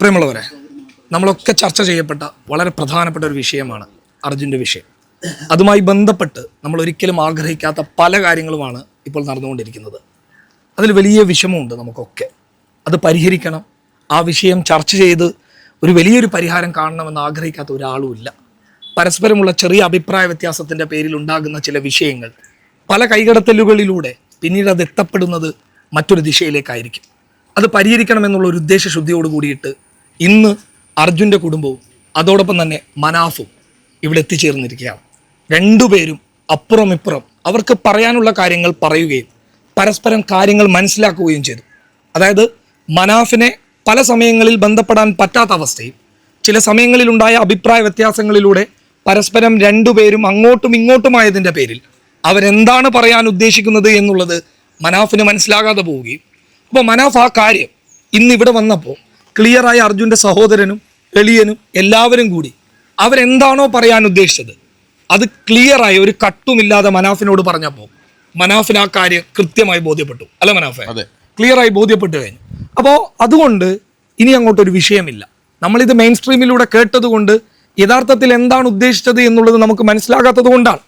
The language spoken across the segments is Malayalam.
പ്രിയമുള്ളവരെ നമ്മളൊക്കെ ചർച്ച ചെയ്യപ്പെട്ട വളരെ പ്രധാനപ്പെട്ട ഒരു വിഷയമാണ് അർജുന്റെ വിഷയം. അതുമായി ബന്ധപ്പെട്ട് നമ്മൾ ഒരിക്കലും ആഗ്രഹിക്കാത്ത പല കാര്യങ്ങളുമാണ് ഇപ്പോൾ നടന്നുകൊണ്ടിരിക്കുന്നത്. അതിൽ വലിയ വിഷമമുണ്ട് നമുക്കൊക്കെ. അത് പരിഹരിക്കണം. ആ വിഷയം ചർച്ച ചെയ്ത് ഒരു വലിയൊരു പരിഹാരം കാണണമെന്ന് ആഗ്രഹിക്കാത്ത ഒരാളുമില്ല പരസ്പരമുള്ള ചെറിയ അഭിപ്രായ വ്യത്യാസത്തിന്റെ പേരിൽ ഉണ്ടാകുന്ന ചില വിഷയങ്ങൾ പല കൈകടത്തലുകളിലൂടെ പിന്നീട് അത് എത്തപ്പെടുന്നത് മറ്റൊരു ദിശയിലേക്കായിരിക്കും. അത് പരിഹരിക്കണമെന്നുള്ള ഒരു ഉദ്ദേശശുദ്ധിയോട് കൂടിയിട്ട് ഇന്ന് അർജുന്റെ കുടുംബവും അതോടൊപ്പം തന്നെ മനാഫും ഇവിടെ എത്തിച്ചേർന്നിരിക്കുകയാണ്. രണ്ടുപേരും അപ്പുറം ഇപ്പുറം അവർക്ക് പറയാനുള്ള കാര്യങ്ങൾ പറയുകയും പരസ്പരം കാര്യങ്ങൾ മനസ്സിലാക്കുകയും ചെയ്തു. അതായത് മനാഫിനെ പല സമയങ്ങളിൽ ബന്ധപ്പെടാൻ പറ്റാത്ത അവസ്ഥയും ചില സമയങ്ങളിലുണ്ടായ അഭിപ്രായ വ്യത്യാസങ്ങളിലൂടെ പരസ്പരം രണ്ടുപേരും അങ്ങോട്ടും ഇങ്ങോട്ടുമായതിന്റെ പേരിൽ അവരെന്താണ് പറയാൻ ഉദ്ദേശിക്കുന്നത് എന്നുള്ളത് മനാഫിന് മനസ്സിലാകാതെ പോവുകയും. അപ്പോൾ മനാഫ് ആ കാര്യം ഇന്ന് ഇവിടെ വന്നപ്പോൾ ക്ലിയറായി അർജുന്റെ സഹോദരനും എളിയനും എല്ലാവരും കൂടി അവരെന്താണോ പറയാൻ ഉദ്ദേശിച്ചത് അത് ക്ലിയറായി ഒരു കട്ടുമില്ലാതെ മനാഫിനോട് പറഞ്ഞപ്പോൾ മനാഫിന് ആ കാര്യം കൃത്യമായി ബോധ്യപ്പെട്ടു. അല്ല മനാഫെ? അതെ. ക്ലിയറായി ബോധ്യപ്പെട്ടു കഴിഞ്ഞു. അപ്പോൾ അതുകൊണ്ട് ഇനി അങ്ങോട്ടൊരു വിഷയമില്ല. നമ്മളിത് മെയിൻ സ്ട്രീമിലൂടെ കേട്ടതുകൊണ്ട് യഥാർത്ഥത്തിൽ എന്താണ് ഉദ്ദേശിച്ചത് എന്നുള്ളത് നമുക്ക് മനസ്സിലാകാത്തത് കൊണ്ടാണ്.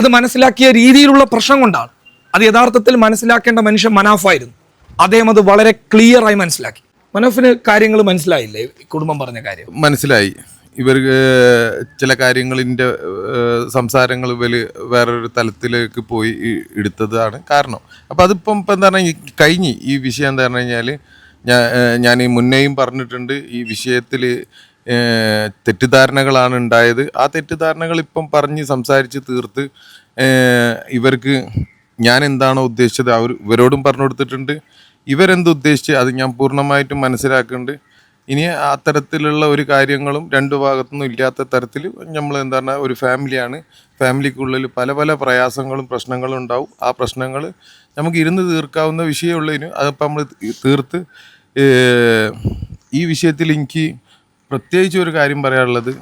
അത് മനസ്സിലാക്കിയ രീതിയിലുള്ള പ്രശ്നം കൊണ്ടാണ്. അത് യഥാർത്ഥത്തിൽ മനസ്സിലാക്കേണ്ട മനുഷ്യൻ മനാഫായിരുന്നു. അദ്ദേഹം അത് വളരെ ക്ലിയറായി മനസ്സിലാക്കി. മനാഫിന് കാര്യങ്ങൾ മനസ്സിലായില്ലേ? കുടുംബം പറഞ്ഞ കാര്യം. മനസ്സിലായി. ഇവർ ചില കാര്യങ്ങളിന്റെ സംസാരങ്ങൾ ഇവർ വേറൊരു തലത്തിലേക്ക് പോയി എടുത്തതാണ് കാരണം. അപ്പം അതിപ്പം ഇപ്പം എന്താ പറഞ്ഞാൽ കഴിഞ്ഞ് ഈ വിഷയം എന്താ പറഞ്ഞു കഴിഞ്ഞാൽ ഞാൻ ഞാൻ ഈ മുന്നേയും പറഞ്ഞിട്ടുണ്ട് ഈ വിഷയത്തിൽ തെറ്റിദ്ധാരണകളാണ് ഉണ്ടായത്. ആ തെറ്റിദ്ധാരണകൾ ഇപ്പം പറഞ്ഞ് സംസാരിച്ച് തീർത്ത് ഇവർക്ക് ഞാൻ എന്താണോ ഉദ്ദേശിച്ചത് അവർ ഇവരോടും പറഞ്ഞു കൊടുത്തിട്ടുണ്ട്. ഇവരെന്ത് ഉദ്ദേശിച്ച് അത് ഞാൻ പൂർണമായിട്ടും മനസ്സിലാക്കുന്നുണ്ട്. ഇനി അത്തരത്തിലുള്ള ഒരു കാര്യങ്ങളും രണ്ടു ഭാഗത്തുനിന്നും ഇല്ലാത്ത തരത്തിൽ നമ്മൾ എന്താണ് ഒരു ഫാമിലിയാണ്. ഫാമിലിക്കുള്ളിൽ പല പല പ്രയാസങ്ങളും പ്രശ്നങ്ങളും ഉണ്ടാവും. ആ പ്രശ്നങ്ങൾ നമുക്ക് ഇരുന്ന് തീർക്കാവുന്ന വിഷയമുള്ളതിന് അതിപ്പോൾ നമ്മൾ തീർത്ത് ഈ വിഷയത്തിൽ എനിക്ക് പ്രത്യേകിച്ച് ഒരു കാര്യം പറയാനുള്ളത്.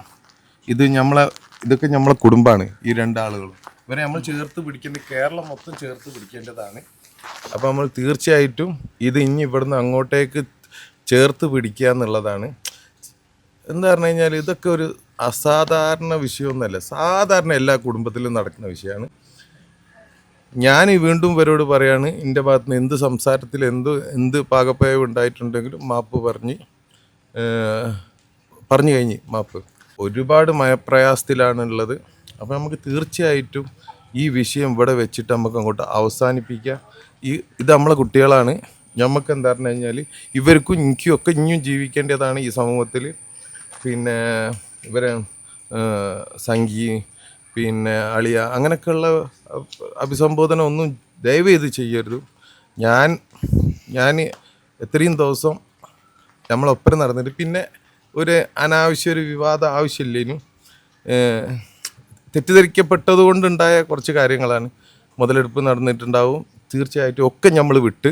ഇത് നമ്മളെ ഇതൊക്കെ നമ്മളെ കുടുംബമാണ് ഈ രണ്ടാളുകളും. ഇവരെ നമ്മൾ ചേർത്ത് പിടിക്കേണ്ട കേരളം മൊത്തം ചേർത്ത് പിടിക്കേണ്ടതാണ്. അപ്പോൾ നമ്മൾ തീർച്ചയായിട്ടും ഇത് ഇനി ഇവിടുന്ന് അങ്ങോട്ടേക്ക് ചേർത്ത് പിടിക്കുക എന്നുള്ളതാണ്. എന്താ പറഞ്ഞു കഴിഞ്ഞാൽ ഇതൊക്കെ ഒരു അസാധാരണ വിഷയമൊന്നുമല്ല. സാധാരണ എല്ലാ കുടുംബത്തിലും നടക്കുന്ന വിഷയമാണ്. ഞാൻ വീണ്ടും ഇവരോട് പറയാണ് എന്റെ ഭാഗത്ത് നിന്ന് എന്ത് സംസാരത്തിൽ എന്ത് എന്ത് പാകപ്പയവ് ഉണ്ടായിട്ടുണ്ടെങ്കിലും മാപ്പ് പറഞ്ഞ് പറഞ്ഞു കഴിഞ്ഞ് മാപ്പ്. ഒരുപാട് മയപ്രയാസത്തിലാണുള്ളത്. അപ്പോൾ നമുക്ക് തീർച്ചയായിട്ടും ഈ വിഷയം ഇവിടെ വെച്ചിട്ട് നമുക്ക് അങ്ങോട്ട് അവസാനിപ്പിക്കാം. ഈ ഇത് നമ്മളെ കുട്ടികളാണ്. നമുക്ക് എന്താ പറഞ്ഞു കഴിഞ്ഞാൽ ഇവർക്കും എനിക്കും ഒക്കെ ഇനിയും ജീവിക്കേണ്ടതാണ് ഈ സമൂഹത്തിൽ പിന്നെ ഇവരെ സംഗി പിന്നെ അളിയ അങ്ങനെയൊക്കെയുള്ള അഭിസംബോധന ഒന്നും ദയവ് ചെയ്ത് ചെയ്യരുത്. ഞാൻ ഞാൻ എത്രയും ദിവസം നമ്മളൊപ്പം നടന്നിട്ട് പിന്നെ ഒരു അനാവശ്യ ഒരു വിവാദം ആവശ്യമില്ലേനും. തെറ്റിദ്ധരിക്കപ്പെട്ടത് കൊണ്ടുണ്ടായ കുറച്ച് കാര്യങ്ങളാണ്. മുതലെടുപ്പ് നടന്നിട്ടുണ്ടാവും. തീർച്ചയായിട്ടും ഒക്കെ നമ്മൾ വിട്ട്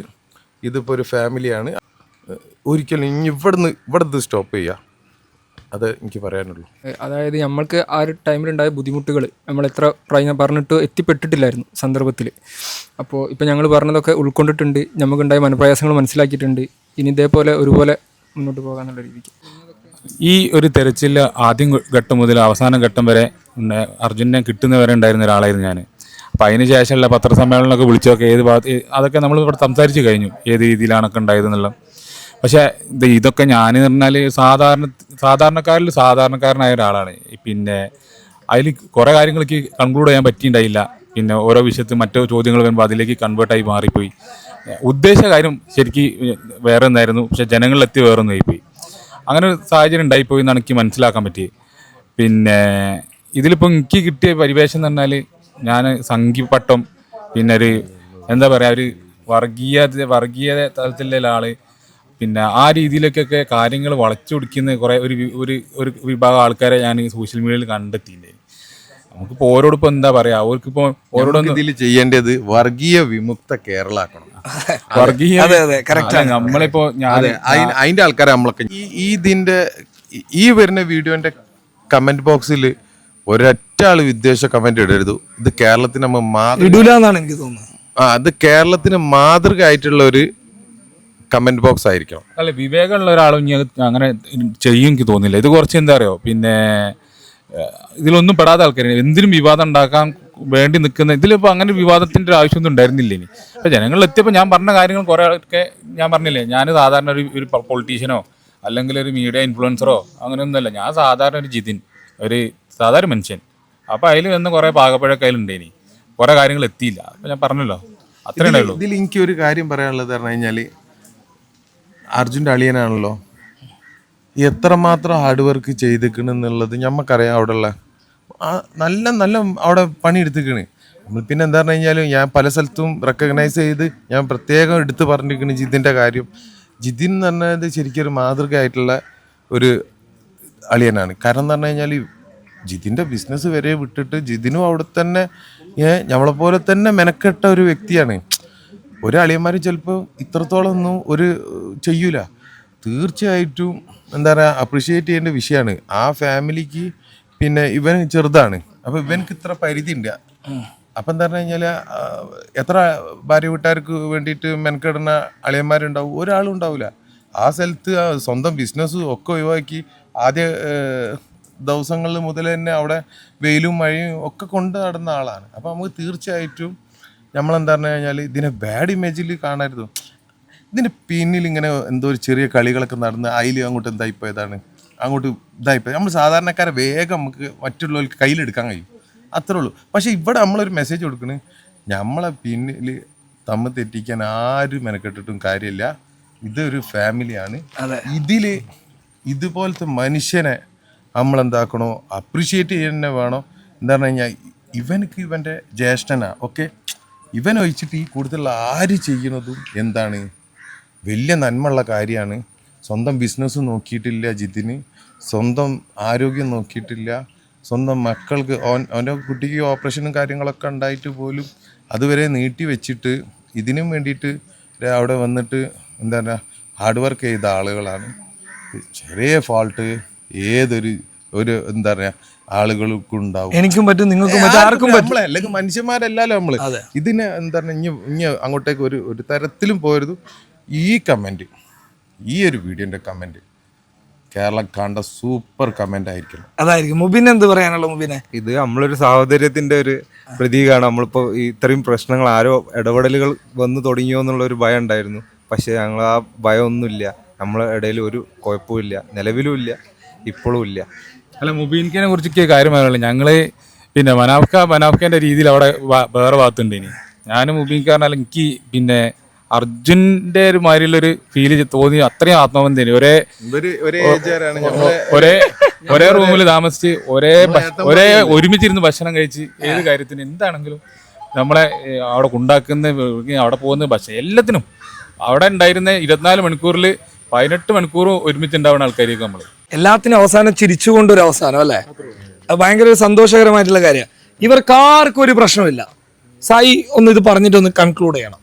ഇതിപ്പോൾ ഒരു ഫാമിലിയാണ്. ഒരിക്കലും ഇനി ഇവിടുന്ന് ഇവിടുന്ന് സ്റ്റോപ്പ് ചെയ്യുക അത് എനിക്ക് പറയാനുള്ളൂ. അതായത് നമ്മൾക്ക് ആ ഒരു ടൈമിലുണ്ടായ ബുദ്ധിമുട്ടുകൾ നമ്മൾ എത്ര പ്രായം പറഞ്ഞിട്ട് എത്തിപ്പെട്ടിട്ടില്ലായിരുന്നു സന്ദർഭത്തിൽ അപ്പോൾ ഇപ്പോൾ ഞങ്ങൾ പറഞ്ഞതൊക്കെ ഉൾക്കൊണ്ടിട്ടുണ്ട്. നമുക്കുണ്ടായ മനപ്രയാസങ്ങൾ മനസ്സിലാക്കിയിട്ടുണ്ട്. ഇനി ഇതേപോലെ ഒരുപോലെ മുന്നോട്ട് പോകാന്നുള്ള രീതിക്ക്. ഈ ഒരു തെരച്ചിൽ ആദ്യം ഘട്ടം മുതൽ അവസാന ഘട്ടം വരെ. അർജുനെ കിട്ടുന്നവരെ ഉണ്ടായിരുന്ന ഒരാളായിരുന്നു ഞാൻ അപ്പം അതിന് ശേഷമുള്ള പത്രസമ്മേളനമൊക്കെ വിളിച്ചൊക്കെ ഏത് ഭാഗത്ത് അതൊക്കെ നമ്മൾ ഇവിടെ സംസാരിച്ച് കഴിഞ്ഞു. ഏത് രീതിയിലാണൊക്കെ ഉണ്ടായതെന്നുള്ള പക്ഷേ ഇത് ഇതൊക്കെ ഞാൻ എന്ന് പറഞ്ഞാൽ സാധാരണ സാധാരണക്കാരിൽ സാധാരണക്കാരനായ ഒരാളാണ്. പിന്നെ അതിൽ കുറേ കാര്യങ്ങൾക്ക് കൺക്ലൂഡ് ചെയ്യാൻ പറ്റിയിട്ടുണ്ടായില്ല. പിന്നെ ഓരോ വിഷയത്തിൽ മറ്റോ ചോദ്യങ്ങൾ വരുമ്പോൾ അതിലേക്ക് കൺവേർട്ടായി മാറിപ്പോയി. ഉദ്ദേശ കാര്യം ശരിക്കും വേറെ ഒന്നായിരുന്നു പക്ഷെ ജനങ്ങളിലെത്തി വേറെ ഒന്നായിപ്പോയി അങ്ങനെ ഒരു സാഹചര്യം ഉണ്ടായിപ്പോയി എന്നാണ് എനിക്ക് മനസ്സിലാക്കാൻ പറ്റിയത് പിന്നെ ഇതിലിപ്പോൾ എനിക്ക് കിട്ടിയ പരിവേഷം എന്ന് പറഞ്ഞാൽ ഞാൻ സംഘിപ്പട്ടം പിന്നെ ഒരു എന്താ പറയുക ഒരു വർഗീയ വർഗീയ തലത്തിലുള്ള ആൾ പിന്നെ ആ രീതിയിലേക്കൊക്കെ കാര്യങ്ങൾ വളച്ചൊടിക്കുന്ന കുറേ ഒരു ഒരു ഒരു വിഭാഗം ആൾക്കാരെ ഞാൻ സോഷ്യൽ മീഡിയയിൽ കണ്ടെത്തിയിട്ടുണ്ട്. നമുക്കിപ്പോൾ ഓരോടൊപ്പം എന്താ പറയാ അവർക്കിപ്പോൾ ഓരോടൊന്നും ഇതിൽ ചെയ്യേണ്ടത് വർഗീയ വിമുക്ത കേരളാക്കണം. വർഗീയ നമ്മളിപ്പോ ഞാൻ അതിന്റെ ആൾക്കാരെ നമ്മളൊക്കെ ഈ ഇതിന്റെ ഈ- ഈ വരുന്ന വീഡിയോന്റെ കമന്റ് ബോക്സിൽ ഒരൊറ്റ ആൾ വിദ്വേഷ കമന്റ് ഇടരുത്. ഇത് കേരളത്തിന് നമ്മൾ മാതൃ ഇടൂല എന്നാണ് എനിക്ക് തോന്നുന്നത്. ആ അത് കേരളത്തിന് മാതൃക ആയിട്ടുള്ള ഒരു കമന്റ് ബോക്സ് ആയിരിക്കണം. അല്ല വിവേകമുള്ള ഒരാളും ഇനി അങ്ങനെ ചെയ്യും എനിക്ക് തോന്നില്ല ഇത് കുറച്ച് എന്താ അറിയോ? പിന്നെ ഏഹ്, ഇതിലൊന്നും പെടാത്ത ആൾക്കാരാണ്. എന്തിനും വിവാദം ഉണ്ടാക്കാൻ വേണ്ടി നിൽക്കുന്ന ഇതിലിപ്പോൾ അങ്ങനെ വിവാദത്തിന്റെ ഒരു ആവശ്യമൊന്നും ഉണ്ടായിരുന്നില്ല ഇനി. അപ്പോൾ ജനങ്ങളിൽ എത്തിയപ്പോൾ ഞാൻ പറഞ്ഞ കാര്യങ്ങൾ കുറേ ആൾക്കെ ഞാൻ പറഞ്ഞില്ലേ? ഞാൻ സാധാരണ ഒരു ഒരു പൊളിറ്റീഷ്യനോ അല്ലെങ്കിൽ ഒരു മീഡിയ ഇൻഫ്ലുവൻസറോ അങ്ങനെയൊന്നുമല്ല. ഞാൻ സാധാരണ ഒരു ജിതിൻ ഒരു സാധാരണ മനുഷ്യൻ. അപ്പോൾ അതിൽ വന്ന് കുറേ പാകപ്പഴൊക്കെ അതിലുണ്ടേനി കുറേ കാര്യങ്ങൾ എത്തിയില്ല. അപ്പോൾ ഞാൻ പറഞ്ഞല്ലോ. അത്രേ ഉള്ളൂ. ഇതിൽ എനിക്ക് ഒരു കാര്യം പറയാനുള്ളത് പറഞ്ഞു കഴിഞ്ഞാൽ അർജുന്റെ അളിയനാണല്ലോ. എത്രമാത്രം ഹാർഡ് വർക്ക് ചെയ്തിക്കണെന്നുള്ളത് ഞമ്മക്കറിയാം അവിടെ ഉള്ള നല്ല നല്ല അവിടെ പണി പണിയെടുത്തിക്കണ് നമ്മൾ പിന്നെ എന്താ പറഞ്ഞു കഴിഞ്ഞാൽ ഞാൻ പല സ്ഥലത്തും റെക്കഗ്നൈസ് ചെയ്ത് ഞാൻ പ്രത്യേകം എടുത്ത് പറഞ്ഞിരിക്കണ് ജിതിന്റെ കാര്യം. ജിതിൻ എന്ന് പറഞ്ഞത് ശരിക്കും ഒരു മാതൃകയായിട്ടുള്ള ഒരു അളിയനാണ്. കാരണം എന്ന് പറഞ്ഞു കഴിഞ്ഞാൽ ജിതിന്റെ ബിസിനസ് വരെ വിട്ടിട്ട് ജിതിനും അവിടെ തന്നെ ഏ നമ്മളെ പോലെ തന്നെ മെനക്കെട്ട ഒരു വ്യക്തിയാണ്. ഒരളിയന്മാർ ചിലപ്പോൾ ഇത്രത്തോളം ഒന്നും ഒരു ചെയ്യൂല. തീർച്ചയായിട്ടും എന്താ പറയുക അപ്രീഷിയേറ്റ് ചെയ്യേണ്ട വിഷയമാണ് ആ ഫാമിലിക്ക് പിന്നെ ഇവൻ ചെറുതാണ്. അപ്പോൾ ഇവനക്ക് ഇത്ര പരിധി ഉണ്ട് അപ്പം എന്താ പറഞ്ഞു കഴിഞ്ഞാൽ എത്ര ഭാര്യ വീട്ടുകാർക്ക് വേണ്ടിയിട്ട് മെനക്കെടുന്ന അളിയന്മാരുണ്ടാവും? ഒരാളും ഉണ്ടാവില്ല ആ സ്ഥലത്ത് സ്വന്തം ബിസിനസ് ഒക്കെ ഒഴിവാക്കി ആദ്യ ദിവസങ്ങളിൽ മുതൽ തന്നെ അവിടെ വെയിലും മഴയും ഒക്കെ കൊണ്ട് നടന്ന ആളാണ്. അപ്പോൾ നമുക്ക് തീർച്ചയായിട്ടും നമ്മളെന്താ പറഞ്ഞു കഴിഞ്ഞാൽ ഇതിനെ ബാഡ് ഇമേജിൽ കാണരുത്. ഇതിന്റെ പിന്നിൽ ഇങ്ങനെ എന്തോ ഒരു ചെറിയ കളികളൊക്കെ നടന്ന് അതിൽ അങ്ങോട്ട് എന്തായിപ്പോയതാണ് അങ്ങോട്ട് ഇതായിപ്പോയി നമ്മൾ സാധാരണക്കാരെ വേഗം നമുക്ക് മറ്റുള്ളവർക്ക് കയ്യിലെടുക്കാൻ കഴിയും. അത്രേ ഉള്ളൂ. പക്ഷേ ഇവിടെ നമ്മളൊരു മെസ്സേജ് കൊടുക്കണ്. നമ്മളെ പിന്നിൽ തമ്മിൽ തെറ്റിക്കാൻ ആരും മെനക്കെട്ടിട്ടും കാര്യമില്ല. ഇതൊരു ഫാമിലിയാണ് ഇതിൽ ഇതുപോലത്തെ മനുഷ്യനെ നമ്മൾ എന്താക്കണോ അപ്രീഷിയേറ്റ് ചെയ്യുന്ന വേണോ. എന്താ പറഞ്ഞു കഴിഞ്ഞാൽ ഇവനക്ക് ഇവന്റെ ജ്യേഷ്ഠനാ ഓക്കെ ഇവൻ ഒഴിച്ചിട്ട് ഈ കൂടുതൽ ആര് ചെയ്യുന്നതും എന്താണ്? വലിയ നന്മയുള്ള കാര്യമാണ്. സ്വന്തം ബിസിനസ് നോക്കിയിട്ടില്ല ജിതിന്. സ്വന്തം ആരോഗ്യം നോക്കിയിട്ടില്ല. സ്വന്തം മക്കൾക്ക് ഓൻ അവന്റെ കുട്ടിക്ക് ഓപ്പറേഷനും കാര്യങ്ങളൊക്കെ ഉണ്ടായിട്ട് പോലും അതുവരെ നീട്ടി വെച്ചിട്ട് ഇതിനും വേണ്ടിയിട്ട് അവിടെ വന്നിട്ട് എന്താ പറയുക ഹാർഡ് വർക്ക് ചെയ്ത ആളുകളാണ്. ചെറിയ ഫാൾട്ട് ഏതൊരു ഒരു എന്താ പറയാ ആളുകൾക്കും ഉണ്ടാവും. എനിക്കും പറ്റും നിങ്ങൾക്കും പറ്റും ആർക്കും പറ്റും. അല്ലെങ്കിൽ മനുഷ്യന്മാരല്ലല്ലോ നമ്മൾ. ഇതിന് എന്താ പറയുക ഇനി ഇനി അങ്ങോട്ടേക്ക് ഒരു ഒരു തരത്തിലും പോയരുത് ഈ കമന്റ് ഈ ഒരു വീഡിയോന്റെ കമന്റ് കേരളം കണ്ട സൂപ്പർ കമന്റ് ആയിരിക്കും അതായിരിക്കും. മുബിൻ എന്ത് പറയാനുള്ള മുബിനെ? ഇത് നമ്മളൊരു സാഹോദര്യത്തിന്റെ ഒരു പ്രതീകമാണ് നമ്മളിപ്പോൾ ഈ ഇത്രയും പ്രശ്നങ്ങൾ ആരോ ഇടപെടലുകൾ വന്നു തുടങ്ങിയോ എന്നുള്ള ഒരു ഭയം ഉണ്ടായിരുന്നു. പക്ഷേ ഞങ്ങൾ ആ ഭയമൊന്നുമില്ല. നമ്മളെ ഇടയിൽ ഒരു കുഴപ്പമില്ല നിലവിലും ഇല്ല. ഇപ്പോഴും ഇല്ല. അല്ല മുബീൻഖിനെ കുറിച്ചൊക്കെ കാര്യം പറയാനുള്ളത് ഞങ്ങൾ പിന്നെ മനാഫ്ക മനാഫ്കന്റെ രീതിയിൽ അവിടെ വേറെ ഭാഗത്തുണ്ട് ഇനി ഞാനും അല്ല എനിക്ക് പിന്നെ അർജുന്റെ ഒരു മാതിരിയുള്ളൊരു ഫീൽ തോന്നി അത്രയും ആത്മബന്ധം ഒരേ ഒരേ ഒരേ റൂമിൽ താമസിച്ച് ഒരേ ഒരേ ഒരുമിച്ചിരുന്ന് ഭക്ഷണം കഴിച്ച് ഏത് കാര്യത്തിന് എന്താണെങ്കിലും നമ്മളെ അവിടെ ഉണ്ടാക്കുന്ന അവിടെ പോകുന്ന ഭക്ഷണം എല്ലാത്തിനും. അവിടെ ഉണ്ടായിരുന്ന ഇരുപത്തിനാല് മണിക്കൂറിൽ പതിനെട്ട് മണിക്കൂറും ഒരുമിച്ച് ഉണ്ടാവുന്ന ആൾക്കാരായിരിക്കും നമ്മൾ എല്ലാത്തിനും അവസാനം ചിരിച്ചുകൊണ്ട് ഒരു അവസാനം അല്ലേ ഭയങ്കര ഒരു സന്തോഷകരമായിട്ടുള്ള കാര്യമാണ് ഇവർക്ക് ആർക്കും ഒരു പ്രശ്നമില്ല. സായി ഒന്ന് ഇത് പറഞ്ഞിട്ട് ഒന്ന് കൺക്ലൂഡ് ചെയ്യണം.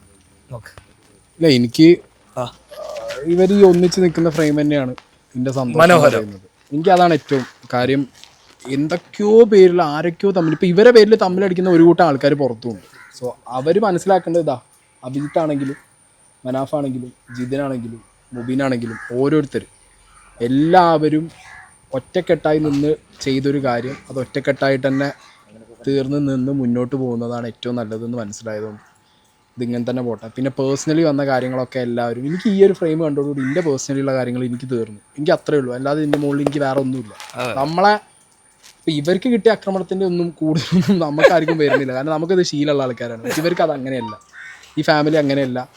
നോക്ക്. ഇല്ല എനിക്ക് ഇവർ ഈ ഒന്നിച്ച് നിൽക്കുന്ന ഫ്രെയിം തന്നെയാണ് എന്റെ സന്തോഷം മനോഹരം. എനിക്ക് അതാണ് ഏറ്റവും കാര്യം. എന്തൊക്കെയോ പേരിൽ ആരൊക്കെയോ തമ്മിൽ ഇപ്പൊ ഇവരെ പേരിൽ തമ്മിലടിക്കുന്ന ഒരു കൂട്ടം ആൾക്കാർ പുറത്തുമുണ്ട് സോ അവർ മനസ്സിലാക്കേണ്ടത് ഇതാ അഭിജിത്ത് ആണെങ്കിലും മനാഫാണെങ്കിലും ജിതിനാണെങ്കിലും മുബീനാണെങ്കിലും ഓരോരുത്തർ എല്ലാവരും ഒറ്റക്കെട്ടായി നിന്ന് ചെയ്തൊരു കാര്യം അത് ഒറ്റക്കെട്ടായിട്ട് തന്നെ തീർന്ന് നിന്ന് മുന്നോട്ട് പോകുന്നതാണ് ഏറ്റവും നല്ലതെന്ന് മനസ്സിലായതുകൊണ്ട് ഇതിങ്ങനെ തന്നെ പോട്ടെ. പിന്നെ പേഴ്സണലി വന്ന കാര്യങ്ങളൊക്കെ എല്ലാവരും എനിക്ക് ഈ ഒരു ഫ്രെയിം കണ്ടോടുകൂടി എന്റെ പേഴ്സണലി ഉള്ള കാര്യങ്ങൾ എനിക്ക് തീർന്നു. എനിക്ക് അത്രേ ഉള്ളൂ. അല്ലാതെ ഇതിന്റെ മുകളിൽ എനിക്ക് വേറെ ഒന്നുമില്ല. നമ്മളെ ഇപ്പം ഇവർക്ക് കിട്ടിയ ആക്രമണത്തിന്റെ ഒന്നും കൂടുതലൊന്നും നമുക്കാർക്കും വരുന്നില്ല. കാരണം നമുക്കത് ശീലമുള്ള ആൾക്കാരാണ്. ഇവർക്ക് അത് അങ്ങനെയല്ല. ഈ ഫാമിലി അങ്ങനെയല്ല.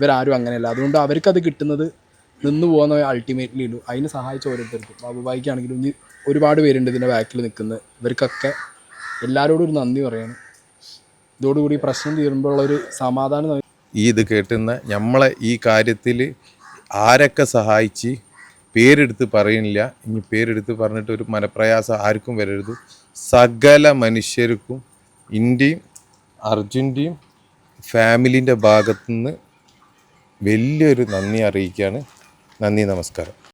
ഇവരാരും അങ്ങനെയല്ല. അതുകൊണ്ട് അവർക്കത് കിട്ടുന്നത് നിന്ന് പോകുന്ന അൾട്ടിമേറ്റ്ലി ഇടും. അതിന് സഹായിച്ച ഓരോരുത്തർക്കും. ബാബുബായിക്കാണെങ്കിലും ഇനി ഒരുപാട് പേരുണ്ട് ഇതിന്റെ ബാക്കിൽ നിൽക്കുന്നത് ഇവർക്കൊക്കെ എല്ലാവരോടും ഒരു നന്ദി പറയാണ്. ഇതോടുകൂടി പ്രശ്നം തീരുമ്പോഴുള്ള ഒരു സമാധാനം ഈ ഇത് കേട്ടുന്ന നമ്മളെ ഈ കാര്യത്തിൽ ആരൊക്കെ സഹായിച്ച് പേരെടുത്ത് പറയുന്നില്ല ഇനി പേരെടുത്ത് പറഞ്ഞിട്ട് ഒരു മനപ്രയാസം ആർക്കും വരരുത്. സകല മനുഷ്യർക്കും ഇന്ത്യയും അർജുന്റെയും ഫാമിലിന്റെ ഭാഗത്തുനിന്ന് വലിയൊരു നന്ദി അറിയിക്കുകയാണ് നന്ദി നമസ്കാരം.